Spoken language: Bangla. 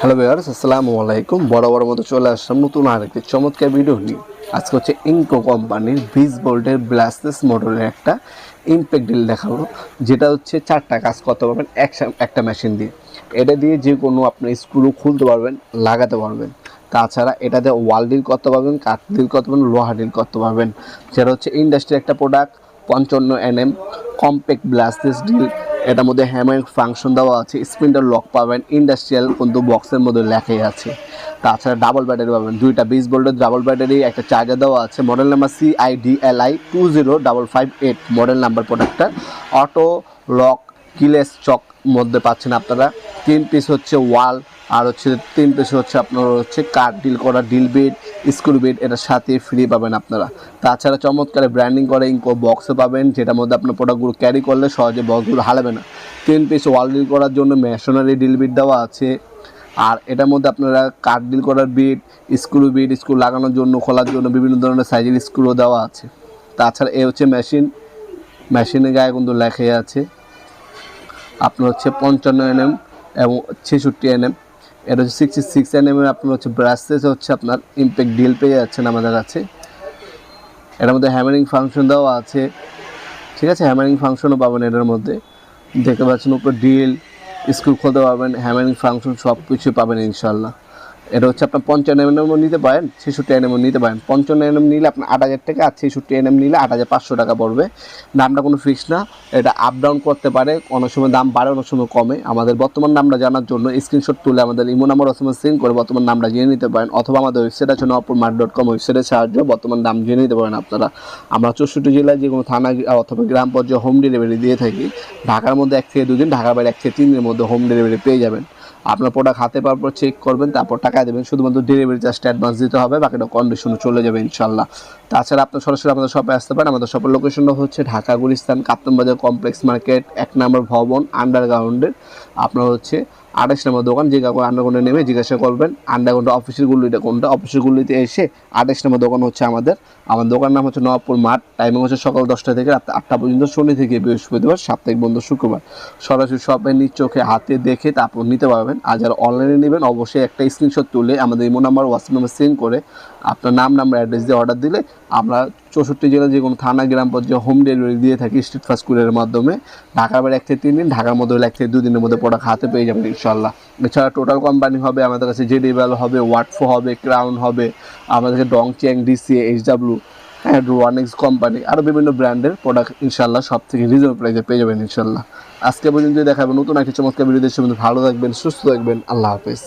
হ্যালো ভিউয়ার্স আসসালামু আলাইকুম বড় বড় মতো চলে আসলাম নতুন আরেকটি চমৎকার ভিডিও নিয়ে। আজকে হচ্ছে ইনকো কোম্পানির বিশ ভোল্টের ব্লাস্টেস মোটরের একটা ইম্প্যাক্ট ডিল দেখাবো, যেটা হচ্ছে চারটা কাজ করতে পারবেন একটা মেশিন দিয়ে। এটা দিয়ে যে কোনো আপনি স্ক্রু খুলতে পারবেন, লাগাতে পারবেন। তাছাড়া এটাতে ওয়াল ডিল করতে পারবেন, কাঠ ডিল করতে পারবেন, লোহা ডিল করতে পারবেন। যেটা হচ্ছে ইন্ডাস্ট্রির একটা প্রোডাক্ট পঞ্চান্ন এনএম কম্প্যাক্ট ব্লাস্টেস ডিল এটার মধ্যে হ্যামার ফাংশন দেওয়া আছে স্পিন্ডার লক পাবেন ইন্ডাস্ট্রিয়াল কিন্তু বক্সের মধ্যে লেখাই আছে। তাছাড়া ডাবল ব্যাটারি পাবেন, দুইটা বিশ ভোল্টের ডাবল ব্যাটারি একটা চার্জার দেওয়া আছে model number C I D L I two zero double five eight model number প্রোডাক্টটা অটো লক কিলেস চক মধ্যে পাচ্ছেন আপনারা। তিন পিস হচ্ছে ওয়াল আর হচ্ছে তিন পিস হচ্ছে আপনার হচ্ছে কাঠ ডিল করা ডিল বিট স্ক্রু বিট এটার সাথে ফ্রি পাবেন আপনারা। তাছাড়া চমৎকার ব্র্যান্ডিং করে ইনকো বক্সও পাবেন, যেটার মধ্যে আপনার প্রোডাক্টগুলো ক্যারি করলে সহজে বক্সগুলো হারাবে না। তিন পিস ওয়াল ডিল করার জন্য মেশনারি ডিল বিট দেওয়া আছে। আর এটার মধ্যে আপনারা কাঠ ডিল করার বিট স্ক্রু বিট স্ক্রু লাগানোর জন্য, খোলার জন্য বিভিন্ন ধরনের সাইজের স্ক্রুও দেওয়া আছে। তাছাড়া এ হচ্ছে মেশিন মেশিনের গায়ে কিন্তু লেখাই আছে। আপনার হচ্ছে পঞ্চান্ন এনএম এবং ছেষট্টি এনএম এটা হচ্ছে সিক্সটি সিক্স এন এম আপনার হচ্ছে ব্রাসেস হচ্ছে আপনার ইম্প্যাক্ট ডিল পেয়ে যাচ্ছেন আমাদের কাছে। এটার মধ্যে হ্যামারিং ফাংশন দেওয়া আছে। ঠিক আছে? হ্যামারিং ফাংশনও পাবেন এটার মধ্যে। দেখতে পাচ্ছেন ওপর ডিল স্ক্রু খুলতে পারবেন হ্যামারিং ফাংশন সব কিছু পাবেন ইনশাল্লাহ এটা হচ্ছে আপনার পঞ্চান্ন এনএম নিতে পারেন, ছেষট্টি এনএম নিতে পারেন। পঞ্চান্ন এনএম নিলে আপনার আট হাজার টাকা আর ছেষট্টি এনএম নিলে আট হাজার পাঁচশো টাকা পড়বে। দামটা কোনো ফিক্স না, এটা আপ ডাউন করতে পারে, অনেক সময় দাম বাড়ে, অনেক সময় কমে। আমাদের বর্তমান নামটা জানার জন্য স্ক্রিনশট তুলে আমাদের ইমো নাম্বার অসময় সেন্ড করে বর্তমান নামটা জেনে নিতে পারেন, অথবা আমাদের ওয়েবসাইট আছে নপুর মার্ট ডট কম ওয়েবসাইটের সাহায্যে বর্তমান দাম জেনে নিতে পারেন আপনারা। আমরা চৌষট্টি জেলায় যে কোনো থানা অথবা গ্রাম পর্যায়ে হোম ডেলিভারি দিয়ে থাকি, ঢাকার মধ্যে এক থেকে দুদিন, ঢাকার বাইরে এক থেকে তিন দিনের মধ্যে হোম ডেলিভারি পেয়ে যাবেন। আপনার প্রোডাক্ট হাতে পাওয়ার পর চেক করবেন, তারপর টাকা দেবেন। শুধুমাত্র ডেলিভারি চার্জটা অ্যাডভান্স দিতে হবে, বাকিটা কন্ডিশনে চলে যাবে ইনশাল্লাহ। তাছাড়া আপনার সরাসরি আমাদের শপে আসতে পারেন। আমাদের শপের লোকেশনটা হচ্ছে ঢাকা গুলিস্তান কাপ্তান বাজার কমপ্লেক্স মার্কেট এক নম্বর ভবন আন্ডারগ্রাউন্ডের আপনার হচ্ছে আঠাশ নম্বর দোকান, যে কাউকে আন্ডারগ্রাউন্ডে নেমে জিজ্ঞাসা করবেন আন্ডারগ্রাউন্ড অফিসের গুলিটা কোনটা? অফিসের গুলিতে এসে আঠাশ নম্বর দোকান হচ্ছে আমাদের। আমার দোকান নাম হচ্ছে নবাবপুর মাঠ। টাইমিং হচ্ছে সকাল দশটা থেকে রাত আটটা পর্যন্ত, শনি থেকে বৃহস্পতিবার, সাপ্তাহিক বন্ধ শুক্রবার। সরাসরি শপে নিজ চোখে, হাতে দেখে তারপর নিতে পারবেন। আর যারা অনলাইনে নেবেন, অবশ্যই একটা স্ক্রিনশট তুলে আমাদের imo number WhatsApp number send করে আপনার নাম নাম্বার অ্যাড্রেস দিয়ে অর্ডার দিলে আমরা চৌষট্টি জেলা যে কোনো থানা, গ্রাম পর্যায়ে হোম ডেলিভারি দিয়ে থাকি স্ট্রিট ফাস্ট কুরিয়ারের মাধ্যমে। ঢাকার বাইরে এক থেকে তিন দিন, ঢাকার মধ্যে এক থেকে দুদিনের মধ্যে প্রোডাক্ট হাতে পেয়ে যাবেন ইনশাল্লাহ এছাড়া টোটাল কোম্পানি হবে আমাদের কাছে জেডিবেল হবে ওয়াটফো হবে ক্রাউন হবে আমাদের কাছে Dong Chang DC H W হ্যাঁ ওয়ানেক্স কোম্পানি আরও বিভিন্ন ব্র্যান্ডের প্রোডাক্ট ইনশাল্লাহ সব থেকে রিজনেবল প্রাইসে পেয়ে যাবেন ইনশাল্লাহ আজকে পর্যন্ত দেখাবেন নতুন একটি চমৎকার ভিডিও মধ্যে ভালো থাকবেন, সুস্থ থাকবেন, আল্লাহ হাফেজ।